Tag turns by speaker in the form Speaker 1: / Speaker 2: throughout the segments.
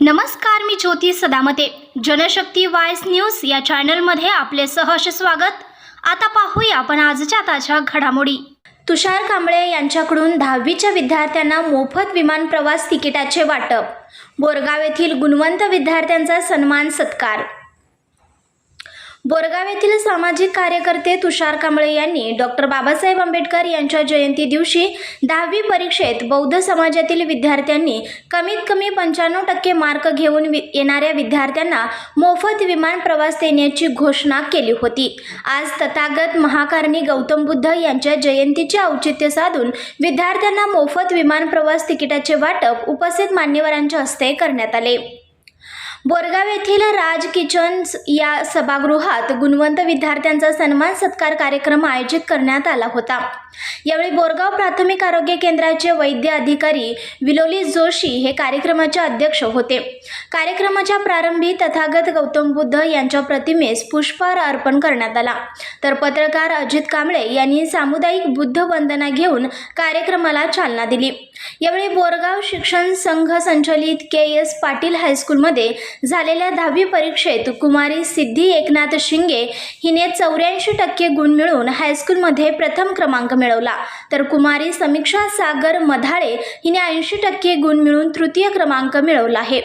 Speaker 1: नमस्कार मी ज्योती सदामते. जनशक्ती वायस न्यूज या चॅनलमध्ये आपले सहर्ष स्वागत. आता पाहूया आपण आजच्या ताज्या घडामोडी. तुषार कांबळे यांच्याकडून दहावीच्या विद्यार्थ्यांना मोफत विमान प्रवास तिकिटाचे वाटप. बोरगाव येथील गुणवंत विद्यार्थ्यांचा सन्मान सत्कार. बोरगाव येथील सामाजिक कार्यकर्ते तुषार कांबळे यांनी डॉक्टर बाबासाहेब आंबेडकर यांच्या जयंती दिवशी दहावी परीक्षेत बौद्ध समाजातील विद्यार्थ्यांनी कमीत कमी पंच्याण्णव टक्के मार्क घेऊन वि येणाऱ्या विद्यार्थ्यांना मोफत विमान प्रवास देण्याची घोषणा केली होती. आज तथागत महाकारणी गौतम बुद्ध यांच्या जयंतीचे औचित्य साधून विद्यार्थ्यांना मोफत विमान प्रवास तिकिटाचे वाटप उपस्थित मान्यवरांच्या हस्ते करण्यात आले. बोरगाव येथील राज किचन या सभागृहात गुणवंत विद्यार्थ्यांचा सन्मान सत्कार कार्यक्रम आयोजित करण्यात आला होता. यावेळी बोरगाव प्राथमिक आरोग्य केंद्राचे वैद्य अधिकारी विलोली जोशी हे कार्यक्रमाचे अध्यक्ष होते. कार्यक्रमाच्या प्रारंभी तथागत गौतम बुद्ध यांच्या प्रतिमेस पुष्पहार अर्पण करण्यात आला. तर पत्रकार अजित कांबळे यांनी सामुदायिक बुद्ध वंदना घेऊन कार्यक्रमाला चालना दिली. यावेळी बोरगाव शिक्षण संघ संचलित के एस पाटील हायस्कूलमध्ये झालेल्या दहावी परीक्षेत कुमारी सिद्धी एकनाथ शिंगे हिने चौऱ्याऐंशी टक्के गुण मिळवून हायस्कूलमध्ये प्रथम क्रमांक मिळवला. तर कुमारी समीक्षा सागर मधाळे हिने ऐंशी टक्के गुण मिळवून तृतीय क्रमांक मिळवला आहे.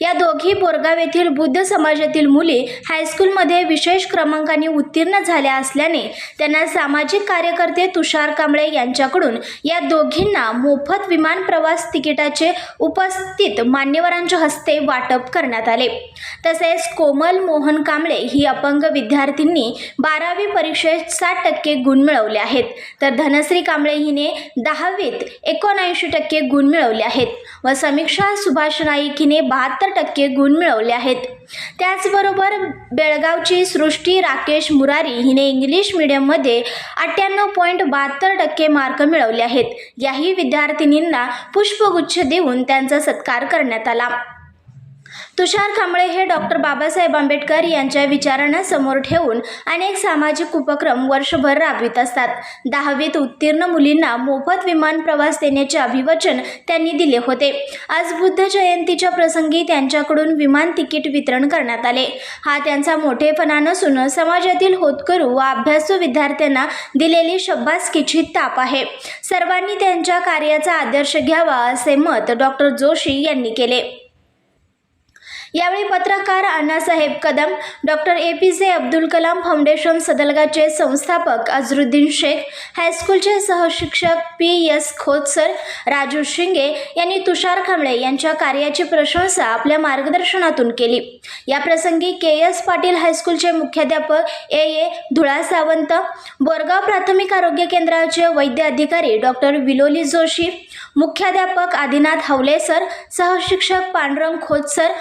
Speaker 1: या दोघी बोरगाव येथील बुद्ध समाजातील मुली हायस्कूलमध्ये विशेष क्रमांकाने उत्तीर्ण झाल्या असल्याने त्यांना सामाजिक कार्यकर्ते तुषार कांबळे यांच्याकडून या दोघींना मोफत विमान प्रवास तिकिटाचे उपस्थित मान्यवरांच्या हस्ते वाटप करण्यात आले. तसेच कोमल मोहन कांबळे ही अपंग विद्यार्थींनी बारावी परीक्षेत साठ टक्के गुण मिळवले आहेत. तर धनश्री कांबळे हिने दहावीत एकोणऐंशी टक्के गुण मिळवले आहेत व समीक्षा सुभाष नाईक हिने बहात्तर टक्के गुण मिळवले आहेत. त्याचबरोबर बेळगावची सृष्टी राकेश मुरारी हिने इंग्लिश मीडियममध्ये अठ्ठ्याण्णव पॉईंट बहात्तर टक्के मार्क मिळवले आहेत. याही विद्यार्थिनींना पुष्पगुच्छ देऊन त्यांचा सत्कार करण्यात आला. तुषार कांबळे हे डॉक्टर बाबासाहेब आंबेडकर यांच्या विचारांना समोर ठेवून अनेक सामाजिक उपक्रम वर्षभर राबवित असतात. दहावीत उत्तीर्ण मुलींना मोफत विमान प्रवास देण्याचे अभिवचन त्यांनी दिले होते. आज बुद्ध जयंतीच्या प्रसंगी त्यांच्याकडून विमान तिकीट वितरण करण्यात आले. हा त्यांचा मोठेपणा नसून समाजातील होतकरू व अभ्यासू विद्यार्थ्यांना दिलेली शब्बासकीची ताप आहे. सर्वांनी त्यांच्या कार्याचा आदर्श घ्यावा असे मत डॉक्टर जोशी यांनी केले. यावेळी पत्रकार Annasaheb Kadam doctor A P J Abdul Kalam foundation सदलगाचे संस्थापक अजरुद्दीन शेख हायस्कूलचे सहशिक्षक पी एस खोतसर राजू शिंगे यांनी तुषार खांबळे यांच्या कार्याची प्रशंसा आपल्या मार्गदर्शनातून केली. याप्रसंगी के एस पाटील हायस्कूलचे मुख्याध्यापक ए ए धुळा सावंत बोरगाव प्राथमिक आरोग्य केंद्राचे वैद्य अधिकारी डॉक्टर विलोली जोशी मुख्याध्यापक आदिनाथ हवलेसर सहशिक्षक पांडुरंग खोतसर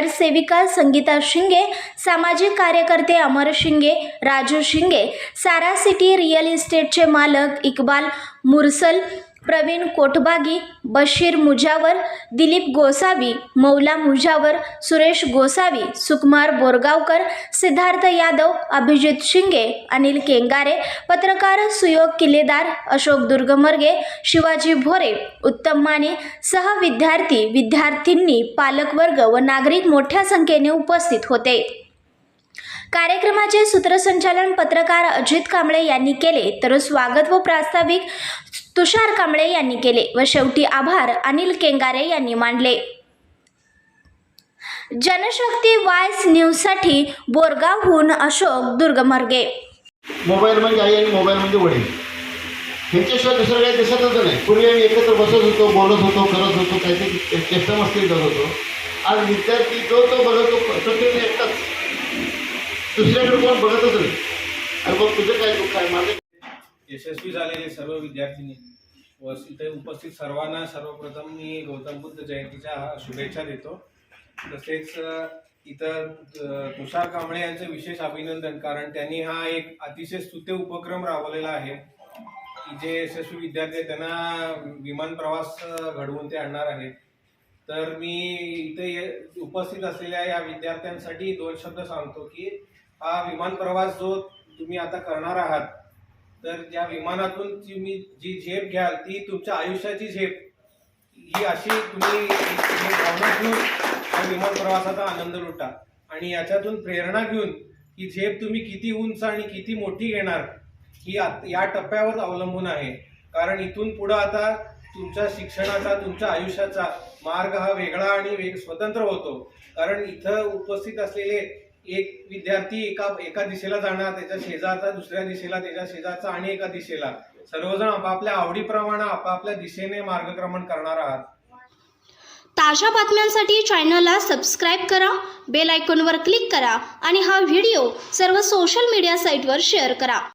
Speaker 1: नगरसेविका संगीता शिंगे सामाजिक कार्यकर्ते अमर शिंगे राजू शिंगे सारा सिटी रिअल इस्टेटचे मालक इकबाल मुरसल प्रवीण कोटबागी बशीर मुजावर दिलीप गोसावी मौला मुजावर सुरेश गोसावी सुकुमार बोरगावकर सिद्धार्थ यादव अभिजित शिंगे अनिल केंगारे पत्रकार सुयोग किल्लेदार अशोक दुर्गमर्गे शिवाजी भोरे उत्तम माने सह विद्यार्थी विद्यार्थींनी पालकवर्ग व नागरिक मोठ्या संख्येने उपस्थित होते. कार्यक्रमाचे सूत्रसंचालन पत्रकार अजित कांबळे यांनी केले. तर स्वागत व प्रास्ताविक तुषार कांबळे यांनी केले व शेवटी आभार अनिल केंगारे यांनी मांडले. जनशक्ती वायस न्यूजसाठी बोरगावहून अशोक दुर्गमर्गे.
Speaker 2: मोबाईल म्हणजे आई आणि मोबाईल म्हणजे वडील. ह्यांच्याशिवाय दुसरं काही दिसतच नाही. पूर्वी आम्ही एकत्र बसत होतो बोलत होतो करत होतो काहीतरी चेष्टा मस्ती करत होतो. आज विद्यार्थी जो तो बघतो प्रत्येक एकटाच. दुसऱ्याकडे कोण बघतच नाही. आणि मग तुझं काय काय माझं
Speaker 3: यशस्वी झालेले सर्व विद्यार्थिनी. व इथे उपस्थित सर्वांना सर्वप्रथम मी गौतम बुद्ध जयंतीच्या शुभेच्छा देतो. तसेच इतर इथं तुषार कांबळे यांचं विशेष अभिनंदन कारण त्यांनी हा एक अतिशय स्तुत्य उपक्रम राबवलेला आहे की जे यशस्वी विद्यार्थी आहेत त्यांना विमान प्रवास घडवून ते आणणार आहेत. तर मी इथे ये- उपस्थित असलेल्या या विद्यार्थ्यांसाठी दोन शब्द सांगतो की हा विमान प्रवास जो तुम्ही आता करणार आहात तर ज्या विमानातून तुम्ही जी झेप घ्याल ती तुमच्या आयुष्याची झेप. ही अशी तुम्ही भावना घेऊन त्या विमान प्रवासाचा आनंद लुटा. आणि याच्यातून प्रेरणा घेऊन की झेप तुम्ही किती उंच आणि किती मोठी घेणार ही या टप्प्यावर अवलंबून आहे. कारण इथून पुढं आता तुमच्या शिक्षणाचा तुमच्या आयुष्याचा मार्ग हा वेगळा आणि वेग स्वतंत्र होतो. कारण इथं उपस्थित असलेले एक विद्यार्थी एका एका दिशेला जाणार त्याच्या शेजारचा दुसऱ्या दिशेला त्याच्या शेजारचा आणि एका दिशेला. सर्वजण आपापल्या आवडीप्रमाणे आपापल्या दिशेने मार्गक्रमण करणार आहात.
Speaker 1: ताज्या बातम्यांसाठी चॅनलला सबस्क्राईब करा बेल आयकॉनवर क्लिक करा आणि हा व्हिडिओ सर्व सोशल मीडिया साईटवर शेअर करा.